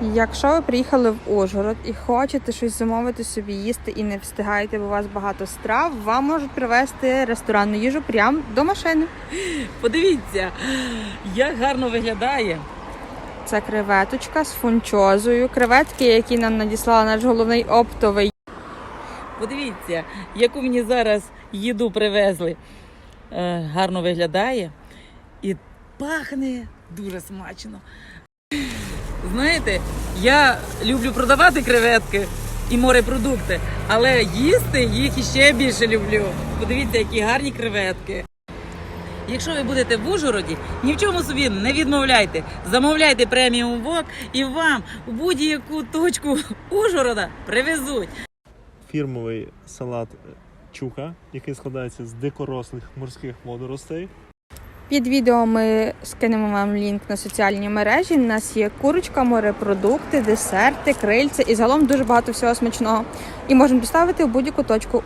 Якщо ви приїхали в Ужгород і хочете щось замовити собі їсти і не встигаєте, бо у вас багато страв, вам можуть привезти ресторанну їжу прямо до машини. Подивіться, як гарно виглядає. Це креветочка з фунчозою, креветки, які нам надіслала наш головний оптовий. Подивіться, яку мені зараз їду привезли. Е, гарно виглядає і пахне дуже смачно. Знаєте, я люблю продавати креветки і морепродукти, але їсти їх іще більше люблю. Подивіться, які гарні креветки. Якщо ви будете в Ужгороді, ні в чому собі не відмовляйте. Замовляйте преміум вок і вам у будь-яку точку Ужгорода привезуть. фірмовий салат чука, який складається з дикорослих морських водоростей. Під відео ми скинемо вам лінк на соціальні мережі. У нас є курочка, морепродукти, десерти, крильця і загалом дуже багато всього смачного. І можемо доставити в будь-яку точку.